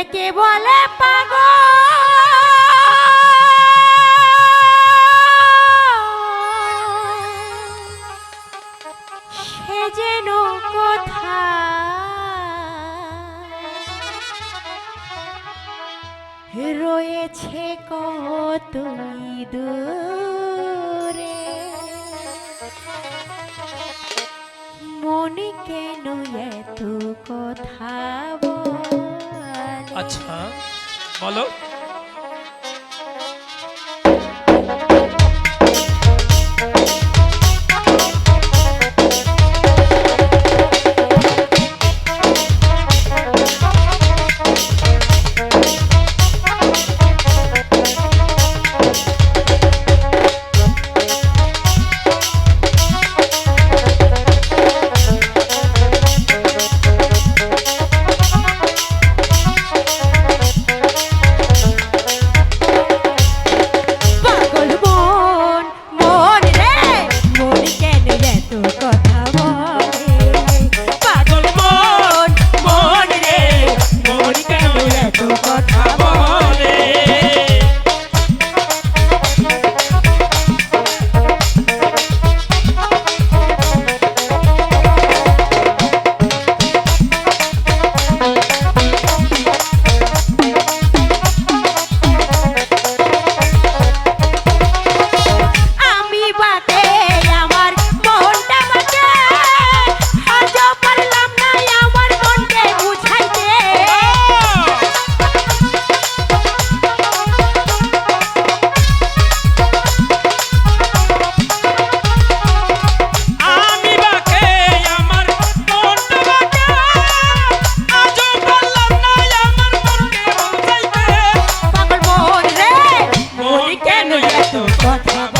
ওরে কে বলে পাগ সে যেন কোথা রয়েছে কত দূরে। মনে কেন এত কথা বলে? আচ্ছা বলো। কত কথা